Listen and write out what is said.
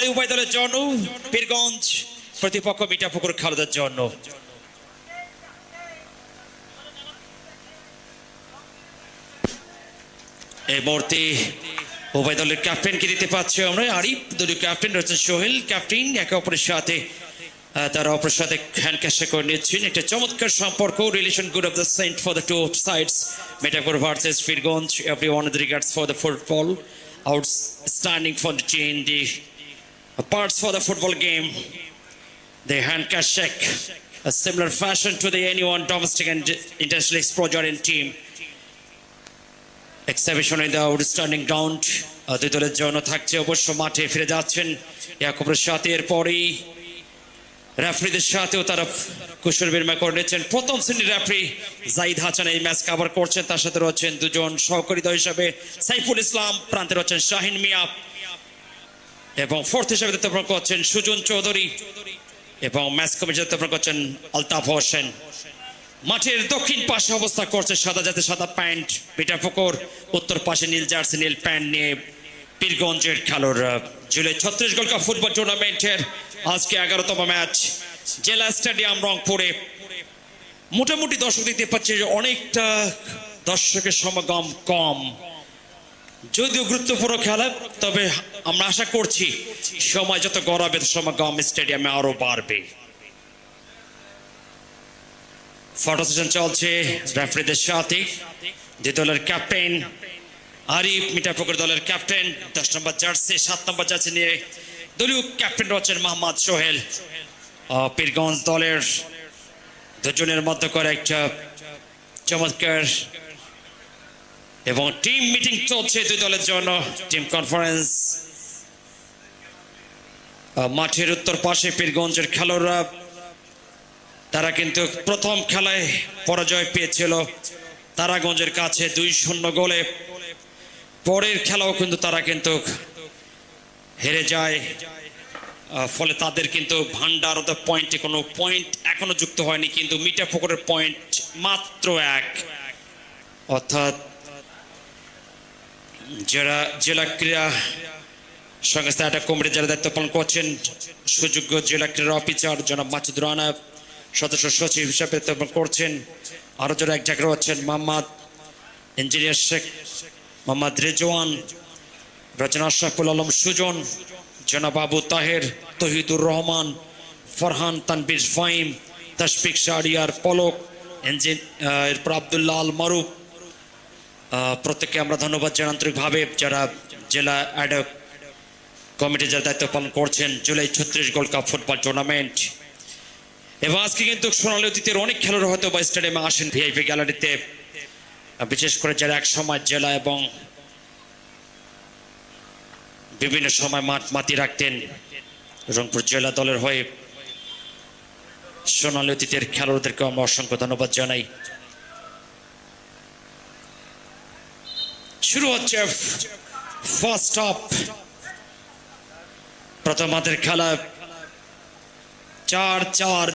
এবারে উভয় দলের জন্য পীরগঞ্জ প্রতিপক্ষ মিঠাপুকুর খালেদার জন্য। এই মুহূর্তে উভয় দলের দিতে আমরা? আরিফ দলীয় ক্যাপ্টেন রয়েছেন সোহেল, ক্যাপ্টেন একে অপরের সাথে তারা অপরের সাথে করে নিচ্ছেন। একটা চমৎকার সম্পর্ক relation good of the cent for the two sides Metapur versus Firganj every one the regards for the football the team the parts for the football game. The hand check a similar fashion to the anyone domestic and international exposure in team exhibition the outstanding ground দুই দলের জন্য থাকছে, অবশ্য মাঠে ফিরে যাচ্ছেন। ইয়াকুবের সাথে এরপরেই রেফারিদের সাথেও তারা কুশল বিনিময় করে নিচ্ছেন। প্রথম শ্রেণির রেফারি জাইদ হাসান এই ম্যাচ কভার করছেন। তার সাথে রয়েছেন দুজন সহকারী হিসাবে সাইফুল ইসলাম, প্রান্তে রয়েছেন শাহিন মিয়া। এবং ফোর্থ হিসাবে দায়িত্ব পালন করছেন সুজন চৌধুরী এবং ম্যাচ কমিটি দায়িত্ব পালন করছেন আলতাফ হোসেন। মাঠের দক্ষিণ পাশে অবস্থা করছে সাদা জাতের সাদা প্যান্ট পিটা পুকুর, উত্তর পাশে নীল জার্সি, নীল প্যান্ট নিয়ে পীরগঞ্জের খেলোয়াড়রা। জুলাই ছত্রিশ গোল কাপ ফুটবল টুর্নামেন্টের আজকে এগারোতম ম্যাচ জেলা স্টেডিয়াম রংপুরে। মোটামুটি দর্শক দেখতে পাচ্ছে যে অনেকটা দর্শকের সমাগম কম। যদিও গুরুত্বপূর্ণ খেলা, তবে আমরা আশা করছি সময় যত গড়াবে সমাগম স্টেডিয়ামে আরও বাড়বে। ফটো সেশন চলছে রেফারিদের সাথে। যে দলের ক্যাপ্টেন আরিফ মিঠাপুকুর দলের ক্যাপ্টেন, দশ নম্বর জার্সি, সাত নম্বর জার্সি নিয়ে দলীয় ক্যাপ্টেন রয়েছেন মোহাম্মদ সোহেল। পীরগঞ্জ দলের দুজনের মধ্যে করে একটা চমৎকার এবং টিম মিটিং চলছে দুই দলের জন্য টিম কনফারেন্স মাঠের উত্তর পাশে পীরগঞ্জের খেলোয়াড়রা, তারা কিন্তু প্রথম খেলায় পরাজয় পেয়েছিল। তারাগঞ্জের কাছে দুই শূন্য গোলে। পরের খেলাও কিন্তু তারা কিন্তু হেরে যায়। ফলে তাদের কিন্তু ভান্ডার পয়েন্টে কোনো পয়েন্ট এখনও যুক্ত হয়নি, কিন্তু মিঠা পুকুরের পয়েন্ট মাত্র এক। অর্থাৎ যারা জেলা ক্রীড়া সংস্থা একটা কমিটি যারা দায়িত্ব পালন করছেন, সুযোগ্য জেলা ক্রীড়া অফিসার জনাব মাসুদ রানা, সদস্য সচিব হিসাবে দায়িত্ব করছেন। আরও যারা এক জায়গায় রয়েছেন, মোহাম্মদ ইঞ্জিনিয়ার শেখ মোহাম্মদ রেজওয়ান, রচনা আশরাফুল আলম সুজন, জনাব আবু তাহের তহিদুর রহমান, ফরহান তানবির ফাইম তশফিক শাহরিয়ার পলক এরপর আবদুল্লাহ আল মারুফ প্রত্যেককে আমরা ধন্যবাদ জানাই আন্তরিকভাবে। যারা জেলা অ্যাডক কমিটি যারা দায়িত্ব পালন করছেন, জুলাই ছত্রিশ গোল্ড কাপ ফুটবল টুর্নামেন্ট এবং আজকে কিন্তু সোনালী অতীতের অনেক খেলোয়াড় হয়তো বা স্টেডিয়ামে আসেন। ভিআইপি গ্যালারিতে বিশেষ করে যারা এক সময় জেলা এবং বিভিন্ন সময় মাঠ মাতি রাখতেন, রংপুর জেলা দলের হয়ে সোনালী অতীতের খেলোয়াড়দেরকে আমরা অসংখ্য ধন্যবাদ জানাই। শুরু হচ্ছে ফার্স্ট অফ প্রথম হাতের খেলা। চার চার